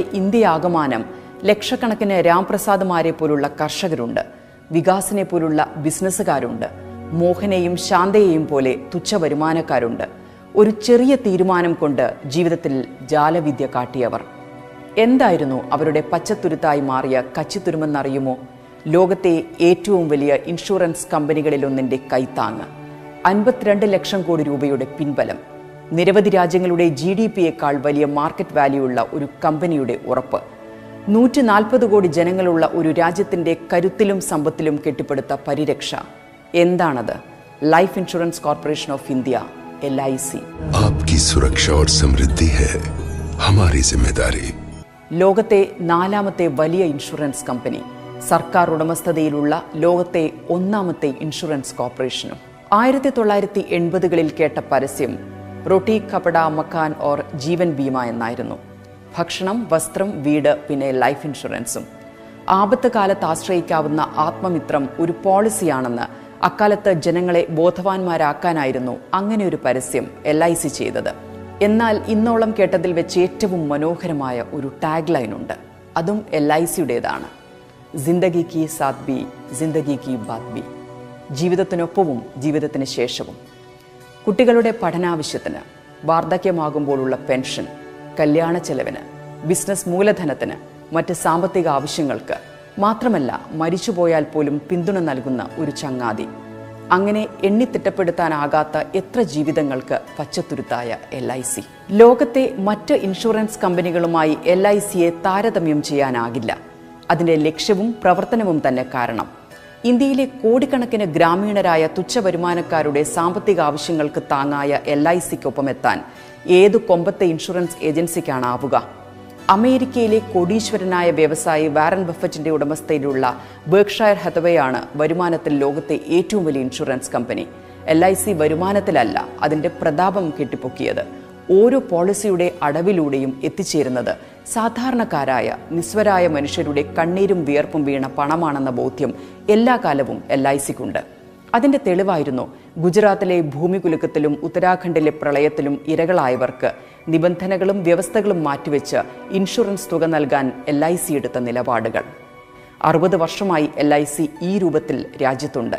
ഇന്ത്യയാകമാനം ലക്ഷക്കണക്കിന് രാംപ്രസാദ്മാരെ പോലുള്ള കർഷകരുണ്ട്. വികാസിനെ പോലുള്ള ബിസിനസ്സുകാരുണ്ട്. മോഹനെയും ശാന്തയെയും പോലെ തുച്ഛ വരുമാനക്കാരുണ്ട്. ഒരു ചെറിയ തീരുമാനം കൊണ്ട് ജീവിതത്തിൽ ജാലവിദ്യ കാട്ടിയവർ. എന്തായിരുന്നു അവരുടെ പച്ചത്തുരുത്തായി മാറിയ കച്ചിത്തുരുമെന്നറിയുമോ? ലോകത്തെ ഏറ്റവും വലിയ ഇൻഷുറൻസ് കമ്പനികളിലൊന്നിന്റെ കൈത്താങ്ങ്. അൻപത്തിരണ്ട് ലക്ഷം കോടി രൂപയുടെ പിൻബലം. നിരവധി രാജ്യങ്ങളുടെ ജി ഡി പിയേക്കാൾ വലിയ മാർക്കറ്റ് വാല്യൂ ഉള്ള ഒരു കമ്പനിയുടെ ഉറപ്പ്. നൂറ്റി നാൽപ്പത് കോടി ജനങ്ങളുള്ള ഒരു രാജ്യത്തിന്റെ കരുത്തിലും സമ്പത്തിലും കെട്ടിപ്പടുത്ത പരിരക്ഷ. എന്താണത്? Life insurance corporation of India L I C സുരക്ഷ സമൃദ്ധി ലോകത്തെ നാലാമത്തെ വലിയ ഇൻഷുറൻസ് കമ്പനി സർക്കാർ ഉടമസ്ഥതയിലുള്ള ലോകത്തെ ഒന്നാമത്തെ ഇൻഷുറൻസ് കോർപ്പറേഷനും ആയിരത്തി തൊള്ളായിരത്തി എൺപതുകളിൽ കേട്ട പരസ്യം റൊട്ടി കപട മക്കാൻ ഓർ ജീവൻ ബീമ എന്നായിരുന്നു. ഭക്ഷണം വസ്ത്രം വീട് പിന്നെ ലൈഫ് ഇൻഷുറൻസും ആപത്ത് കാലത്ത് ആശ്രയിക്കാവുന്ന ആത്മമിത്രം ഒരു പോളിസിയാണെന്ന് അക്കാലത്ത് ജനങ്ങളെ ബോധവാന്മാരാക്കാനായിരുന്നു അങ്ങനെ ഒരു പരസ്യം എൽ ഐ സി ചെയ്തത്. എന്നാൽ ഇന്നോളം കേട്ടതിൽ വെച്ച് ഏറ്റവും മനോഹരമായ ഒരു ടാഗ് ലൈൻ ഉണ്ട്. അതും എൽ ഐ സിയുടേതാണ് ജിന്ദഗി കി സാത് ബി ജിന്ദഗി കി ബാത് ബി ജീവിതത്തിനൊപ്പവും ജീവിതത്തിന് ശേഷവും. കുട്ടികളുടെ പഠനാവശ്യത്തിന് വാർദ്ധക്യമാകുമ്പോഴുള്ള പെൻഷൻ കല്യാണ ചെലവിന് ബിസിനസ് മൂലധനത്തിന് മറ്റ് സാമ്പത്തിക ആവശ്യങ്ങൾക്ക് മാത്രമല്ല മരിച്ചുപോയാൽ പോലും പിന്തുണ നൽകുന്ന ഒരു ചങ്ങാതി. അങ്ങനെ എണ്ണിത്തിട്ടപ്പെടുത്താനാകാത്ത എത്ര ജീവിതങ്ങൾക്ക് പച്ചത്തുരുത്തായ എൽ ഐ സി ലോകത്തെ മറ്റ് ഇൻഷുറൻസ് കമ്പനികളുമായി എൽ ഐ സിയെ താരതമ്യം ചെയ്യാനാകില്ല. അതിന്റെ ലക്ഷ്യവും പ്രവർത്തനവും തന്നെ കാരണം ഇന്ത്യയിലെ കോടിക്കണക്കിന് ഗ്രാമീണരായ തുച്ഛ വരുമാനക്കാരുടെ സാമ്പത്തിക ആവശ്യങ്ങൾക്ക് താങ്ങായ എൽ ഐ സിക്കൊപ്പം എത്താൻ ഏതു കൊമ്പത്തെ ഇൻഷുറൻസ് ഏജൻസിക്കാണാവുക അമേരിക്കയിലെ കോടീശ്വരനായ വ്യവസായി വാരൻ ബഫറ്റിന്റെ ഉടമസ്ഥയിലുള്ള ബേർക്ഷയർ ഹെതവയാണ് വരുമാനത്തിൽ ലോകത്തെ ഏറ്റവും വലിയ insurance company. L I C വരുമാനത്തിലല്ല അതിന്റെ പ്രതാപം കെട്ടിപ്പൊക്കിയത്. ഓരോ പോളിസിയുടെ അടവിലൂടെയും എത്തിച്ചേരുന്നത്. സാധാരണക്കാരായ നിസ്വരായ മനുഷ്യരുടെ കണ്ണീരും വിയർപ്പും വീണ പണമാണെന്ന ബോധ്യം എല്ലാ കാലവും എൽ ഐ സിക്കുണ്ട് അതിന്റെ തെളിവായിരുന്നു ഗുജറാത്തിലെ ഭൂമികുലുക്കത്തിലും ഉത്തരാഖണ്ഡിലെ പ്രളയത്തിലും ഇരകളായവർക്ക് നിബന്ധനകളും വ്യവസ്ഥകളും മാറ്റിവെച്ച് ഇൻഷുറൻസ് തുക നൽകാൻ എൽ ഐ സി എടുത്ത നിലപാടുകൾ. അറുപത് വർഷമായി എൽ ഐ സി ഈ രൂപത്തിൽ രാജ്യത്തുണ്ട്.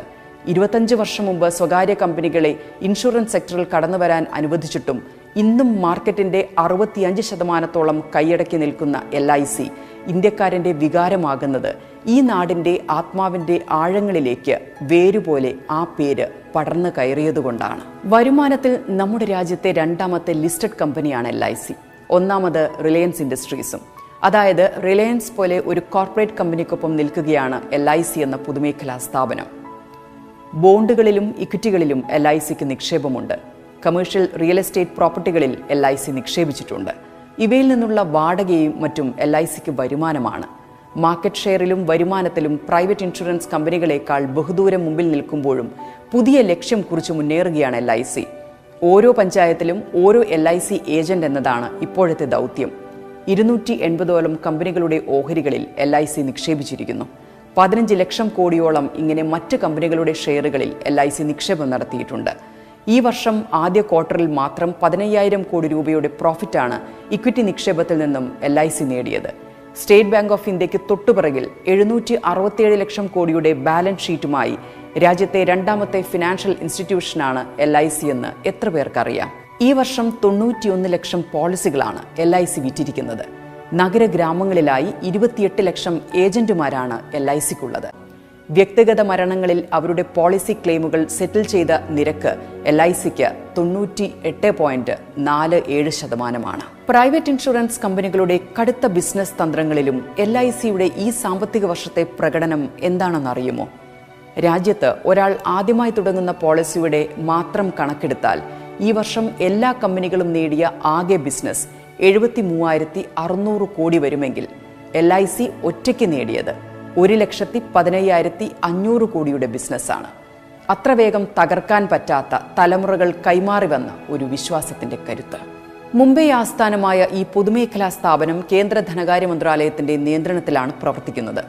ഇരുപത്തഞ്ച് വർഷം മുമ്പ് സ്വകാര്യ കമ്പനികളെ ഇൻഷുറൻസ് സെക്ടറിൽ കടന്നുവരാൻ അനുവദിച്ചിട്ടും ഇന്നും മാർക്കറ്റിന്റെ അറുപത്തിയഞ്ച് ശതമാനത്തോളം കൈയടക്കി നിൽക്കുന്ന എൽ ഐ സി ഇന്ത്യക്കാരന്റെ വികാരമാകുന്നത് ഈ നാടിന്റെ ആത്മാവിന്റെ ആഴങ്ങളിലേക്ക് വേരുപോലെ ആ പേര് പടർന്നു കയറിയതുകൊണ്ടാണ്. വരുമാനത്തിൽ നമ്മുടെ രാജ്യത്തെ രണ്ടാമത്തെ ലിസ്റ്റഡ് കമ്പനിയാണ് എൽ ഐ സി ഒന്നാമത് റിലയൻസ് ഇൻഡസ്ട്രീസും അതായത് റിലയൻസ് പോലെ ഒരു കോർപ്പറേറ്റ് കമ്പനിക്കൊപ്പം നിൽക്കുകയാണ് എൽ ഐ സി എന്ന പൊതുമേഖലാ സ്ഥാപനം. ബോണ്ടുകളിലും ഇക്വിറ്റികളിലും എൽ ഐ സിക്ക് നിക്ഷേപമുണ്ട്. കമേഴ്ഷ്യൽ റിയൽ എസ്റ്റേറ്റ് പ്രോപ്പർട്ടികളിൽ എൽ ഐ സി നിക്ഷേപിച്ചിട്ടുണ്ട്. ഇവയിൽ നിന്നുള്ള വാടകയും മറ്റും എൽ ഐ സിക്ക് വരുമാനമാണ്. മാർക്കറ്റ് ഷെയറിലും വരുമാനത്തിലും പ്രൈവറ്റ് ഇൻഷുറൻസ് കമ്പനികളെക്കാൾ ബഹുദൂരം മുമ്പിൽ നിൽക്കുമ്പോഴും പുതിയ ലക്ഷ്യം കുറിച്ച് മുന്നേറുകയാണ് എൽ ഐ സി ഓരോ പഞ്ചായത്തിലും ഓരോ എൽ ഐ സി ഏജന്റ് എന്നതാണ് ഇപ്പോഴത്തെ ദൗത്യം. ഇരുന്നൂറ്റി എൺപതോളം കമ്പനികളുടെ ഓഹരികളിൽ എൽ ഐ സി നിക്ഷേപിച്ചിരിക്കുന്നു. പതിനഞ്ച് ലക്ഷം കോടിയോളം ഇങ്ങനെ മറ്റ് കമ്പനികളുടെ ഷെയറുകളിൽ എൽ ഐ സി നിക്ഷേപം നടത്തിയിട്ടുണ്ട്. ഈ വർഷം ആദ്യ ക്വാർട്ടറിൽ മാത്രം പതിനയ്യായിരം കോടി രൂപയുടെ പ്രോഫിറ്റാണ് ഇക്വിറ്റി നിക്ഷേപത്തിൽ നിന്നും എൽ ഐ സി നേടിയത്. സ്റ്റേറ്റ് ബാങ്ക് ഓഫ് ഇന്ത്യയ്ക്ക് തൊട്ടുപിറകിൽ എഴുന്നൂറ്റി അറുപത്തിയേഴ് ലക്ഷം കോടിയുടെ ബാലൻസ് ഷീറ്റുമായി രാജ്യത്തെ രണ്ടാമത്തെ ഫിനാൻഷ്യൽ ഇൻസ്റ്റിറ്റ്യൂഷനാണ് എൽ ഐ സി എന്ന് എത്ര പേർക്കറിയാം? ഈ വർഷം തൊണ്ണൂറ്റിയൊന്ന് ലക്ഷം പോളിസികളാണ് എൽ ഐ സി വിറ്റിരിക്കുന്നത്. നഗരഗ്രാമങ്ങളിലായി ഇരുപത്തിയെട്ട് ലക്ഷം ഏജന്റുമാരാണ് എൽ ഐ സിക്കുള്ളത് വ്യക്തിഗത മരണങ്ങളിൽ അവരുടെ പോളിസി ക്ലെയിമുകൾ സെറ്റിൽ ചെയ്ത നിരക്ക് എൽ ഐ സിക്ക് തൊണ്ണൂറ്റി എട്ട് പോയിന്റ് നാല് ഏഴ് ശതമാനമാണ്. പ്രൈവറ്റ് ഇൻഷുറൻസ് കമ്പനികളുടെ കടുത്ത ബിസിനസ് തന്ത്രങ്ങളിലും എൽ ഐ സിയുടെ ഈ സാമ്പത്തിക വർഷത്തെ പ്രകടനം എന്താണെന്നറിയുമോ? രാജ്യത്ത് ഒരാൾ ആദ്യമായി തുടങ്ങുന്ന പോളിസിയുടെ മാത്രം കണക്കെടുത്താൽ ഈ വർഷം എല്ലാ കമ്പനികളും നേടിയ ആകെ ബിസിനസ് എഴുപത്തി മൂവായിരത്തി അറുന്നൂറ് കോടി വരുമെങ്കിൽ എൽ ഐ സി ഒറ്റയ്ക്ക് നേടിയത് ഒരു ലക്ഷത്തി പതിനയ്യായിരത്തി അഞ്ഞൂറ് കോടിയുടെ ബിസിനസ്സാണ്. അത്ര വേഗം തകർക്കാൻ പറ്റാത്ത തലമുറകൾ കൈമാറി വന്ന ഒരു വിശ്വാസത്തിന്റെ കരുത്ത്. മുംബൈ ആസ്ഥാനമായ ഈ പൊതുമേഖലാ സ്ഥാപനം കേന്ദ്ര ധനകാര്യ മന്ത്രാലയത്തിന്റെ നിയന്ത്രണത്തിലാണ് പ്രവർത്തിക്കുന്നത്.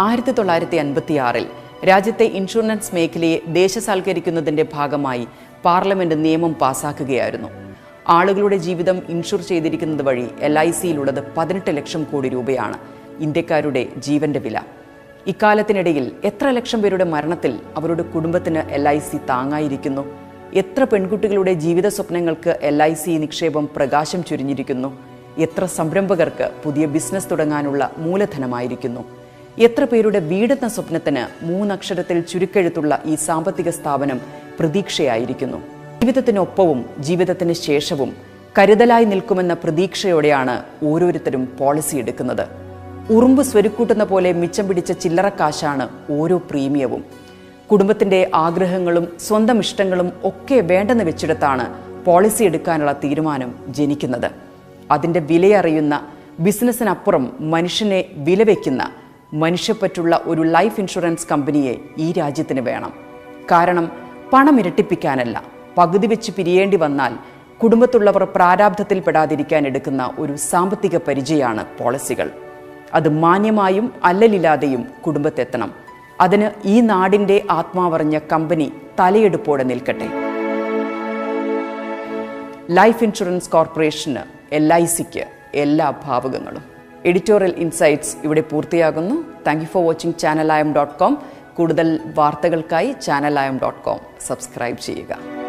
ആയിരത്തി തൊള്ളായിരത്തി അൻപത്തിയാറിൽ രാജ്യത്തെ ഇൻഷുറൻസ് മേഖലയെ ദേശസാൽക്കരിക്കുന്നതിന്റെ ഭാഗമായി പാർലമെന്റ് നിയമം പാസാക്കുകയായിരുന്നു. ആളുകളുടെ ജീവിതം ഇൻഷുർ ചെയ്തിരിക്കുന്നത് വഴി എൽ ഐ സിയിലുള്ളത് പതിനെട്ട് ലക്ഷം കോടി രൂപയാണ്. ഇന്ത്യക്കാരുടെ ജീവന്റെ വില. ഇക്കാലത്തിനിടയിൽ എത്ര ലക്ഷം പേരുടെ മരണത്തിൽ അവരുടെ കുടുംബത്തിന് എൽ ഐ സി താങ്ങായിരിക്കുന്നു? എത്ര പെൺകുട്ടികളുടെ ജീവിത സ്വപ്നങ്ങൾക്ക് എൽ ഐ സി നിക്ഷേപം പ്രകാശം ചുരിഞ്ഞിരിക്കുന്നു? എത്ര സംരംഭകർക്ക് പുതിയ ബിസിനസ് തുടങ്ങാനുള്ള മൂലധനമായിരിക്കുന്നു? എത്ര പേരുടെ വീടെന്ന സ്വപ്നത്തിന് മൂന്നക്ഷരത്തിൽ ചുരുക്കെഴുത്തുള്ള ഈ സാമ്പത്തിക സ്ഥാപനം പ്രതീക്ഷയായിരിക്കുന്നു? ജീവിതത്തിനൊപ്പവും ജീവിതത്തിന് ശേഷവും കരുതലായി നിൽക്കുമെന്ന പ്രതീക്ഷയോടെയാണ് ഓരോരുത്തരും പോളിസി എടുക്കുന്നത്. ഉറുമ്പ് സ്വരുക്കൂട്ടുന്ന പോലെ മിച്ചം പിടിച്ച ചില്ലറക്കാശാണ് ഓരോ പ്രീമിയവും. കുടുംബത്തിന്റെ ആഗ്രഹങ്ങളും സ്വന്തം ഇഷ്ടങ്ങളും ഒക്കെ വേണ്ടെന്ന് വെച്ചിടത്താണ് പോളിസി എടുക്കാനുള്ള തീരുമാനം ജനിക്കുന്നത്. അതിന്റെ വിലയറിയുന്ന ബിസിനസ്സിനപ്പുറം മനുഷ്യനെ വിലവെക്കുന്ന മനുഷ്യപ്പറ്റുള്ള ഒരു ലൈഫ് ഇൻഷുറൻസ് കമ്പനിയെ ഈ രാജ്യത്തിന് വേണം. കാരണം പണം ഇരട്ടിപ്പിക്കാനല്ല പകുതി വെച്ച് പിരിയേണ്ടി വന്നാൽ കുടുംബത്തുള്ളവർ പ്രാരാബ്ധത്തിൽ പെടാതിരിക്കാൻ എടുക്കുന്ന ഒരു സാമ്പത്തിക പരിചയമാണ് പോളിസികൾ. അത് മാന്യമായും അല്ലലില്ലാതെയും കുടുംബത്തെത്തണം. അതിന് ഈ നാടിന്റെ ആത്മാവറിഞ്ഞ കമ്പനി തലയെടുപ്പോടെ നിൽക്കട്ടെ. ലൈഫ് ഇൻഷുറൻസ് കോർപ്പറേഷന് എൽ ഐ സിക്ക് എല്ലാ ഭാവുകങ്ങളും. എഡിറ്റോറിയൽ ഇൻസൈറ്റ്സ് ഇവിടെ പൂർത്തിയാകുന്നു. Thank you for watching channel Ayam dot com കൂടുതൽ വാർത്തകൾക്കായി channel Ayam dot com subscribe ചെയ്യുക.